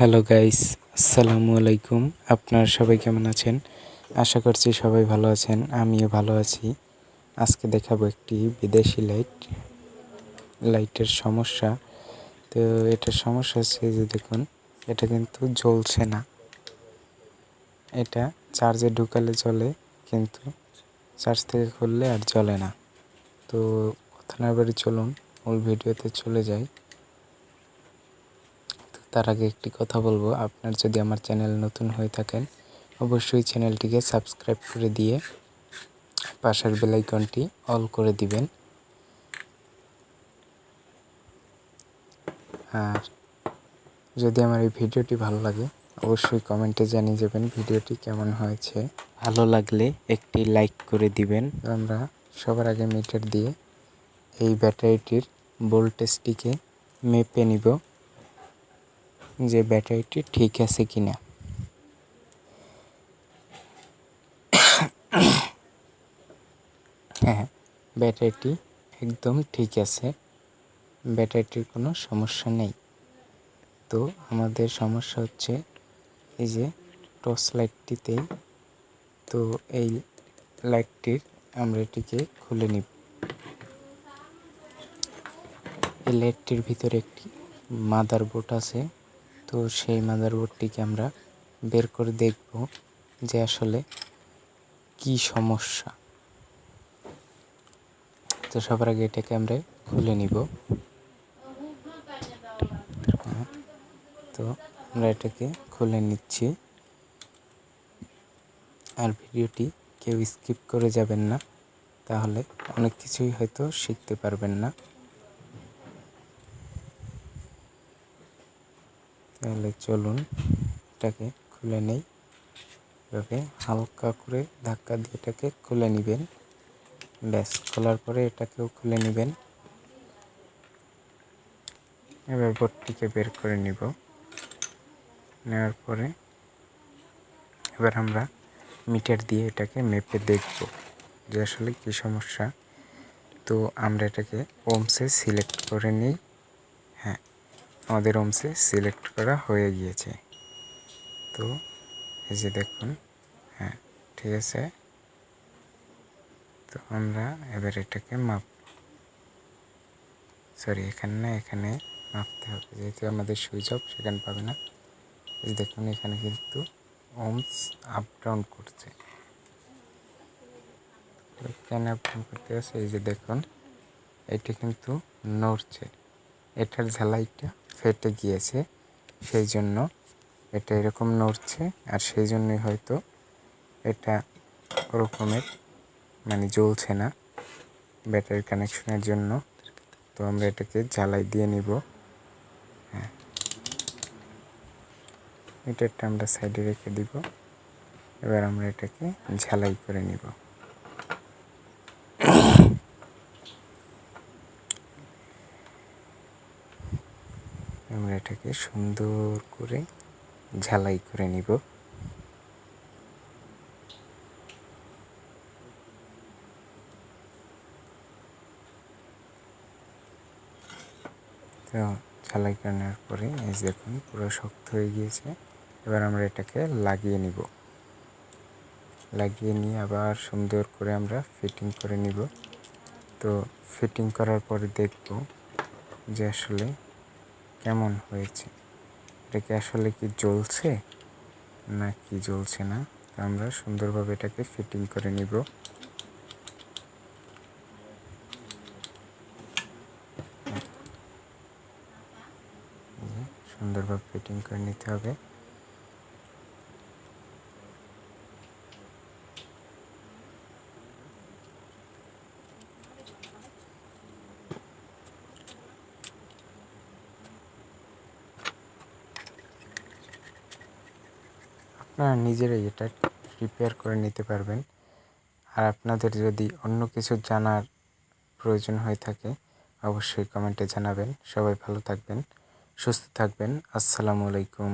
Hello guys আসসালামু আলাইকুম আপনারা সবাই কেমন আছেন আশা করছি সবাই ভালো আছেন আমিও ভালো আছি আজকে দেখাবো একটি বিদেশি লাইট লাইটের সমস্যা তো এটার সমস্যা হচ্ছে যে দেখুন এটা কিন্তু জ্বলছে না। এটা চার্জে ঢুকালে জ্বলে কিন্তু চার্জ থেকে খুললে আর জ্বলে না। তো কথা না বাড়ি চলুন, মূল ভিডিওতে চলে যাই। তার আগে একটি কথা বলব। আপনার যদি আমার চ্যানেল নতুন হয়ে থাকেন অবশ্যই চ্যানেলটিকে সাবস্ক্রাইব করে দিয়ে পাশের বেলাইকনটি অল করে দিবেন। আর যদি আমার এই ভিডিওটি ভালো লাগে অবশ্যই কমেন্টে জানিয়ে যাবেন ভিডিওটি কেমন হয়েছে। ভালো লাগলে একটি লাইক করে দিবেন। আমরা সবার আগে মিটার দিয়ে এই ব্যাটারিটির ভোল্টেজটিকে মেপে নিব। যে ব্যাটারিটি ঠিক আছে কিনা। হ্যাঁ ব্যাটারিটি একদম ঠিক আছে। ব্যাটারিটির কোনো সমস্যা নেই। তো আমাদের সমস্যা হচ্ছে এই যে টর্চ লাইটটিতে, তো এই লাইটটির আমরা এটিকে খুলে নিব। এই লাইটটির ভিতরে একটি মাদার বোর্ড আছে। তো সেই মাদারবোর্ডটিকে আমরা বের করে দেখব যে আসলে কি সমস্যা। তো সবার আগে এটাকে আমরা খুলে নিব। তো আমরা এটাকে খুলে নিচ্ছি। আর ভিডিওটি কেউ স্কিপ করে যাবেন না, তাহলে অনেক কিছুই হয়তো শিখতে পারবেন না। তাহলে চলুন এটাকে খুলে নেই। এভাবে হালকা করে ধাক্কা দিয়ে এটাকে খুলে নেবেন। ব্যাস, খোলার পরে এটাকেও খুলে নেবেন। এবার বোর্ডটিকে বের করে নিব। নেওয়ার পরে এবার আমরা মিটার দিয়ে এটাকে মেপে দেখব যে আসলে কী সমস্যা। তো আমরা এটাকে ওমসে সিলেক্ট করে নিই। হ্যাঁ আমাদের ওমসে সিলেক্ট করা হয়ে গিয়েছে। তো এই যে দেখুন হ্যাঁ ঠিক আছে? তো আমরা এবার এটাকে মাপ সরি এখানে না, এখানে মাপতে হবে। যেহেতু আমাদের সুইচ অফ সেখানে পাবে না। এই দেখুন, এখানে কিন্তু ওমস আপ ডাউন করছে। কেন আপ ডাউন করতে আছে, এই যে দেখুন, এটা কিন্তু নড়ছে। এটার ঝালাইটা ফেটে গিয়েছে, সেই জন্য এটা এরকম নড়ছে আর সেই জন্যই হয়তো এটা ওরকমের মানে জ্বলছে না ব্যাটারি কানেকশনের জন্য। তো আমরা এটাকে জ্বালাই দিয়ে নিব। হ্যাঁ। মিটারটা আমরা সাইডে রেখে দিব। এবার আমরা এটাকে ঝালাই করে নিব। আমরা এটাকে সুন্দর করে ঝালাই করে নিব। তো ঝালাই করে পরে এই দেখুন, পুরো শক্ত হয়ে গিয়েছে। এবার আমরা এটাকে লাগিয়ে নিব। লাগিয়ে নিয়ে আবার সুন্দর করে আমরা ফিটিং করে নিব। তো ফিটিং করার পরে দেখব যে আসলে কেমন হয়েছে? এটা কি আসলে কি জ্বলছে? না কি জ্বলছে না? আমরা সুন্দরভাবে এটাকে ফিটিং করে নিব। সুন্দরভাবে ফিটিং করে নিতে হবে। আপনারা নিজেরাই এটা রিপেয়ার করে নিতে পারবেন। আর আপনাদের যদি অন্য কিছু জানার প্রয়োজন হয়ে থাকে, অবশ্যই কমেন্টে জানাবেন। সবাই ভালো থাকবেন, সুস্থ থাকবেন। আসসালামু আলাইকুম।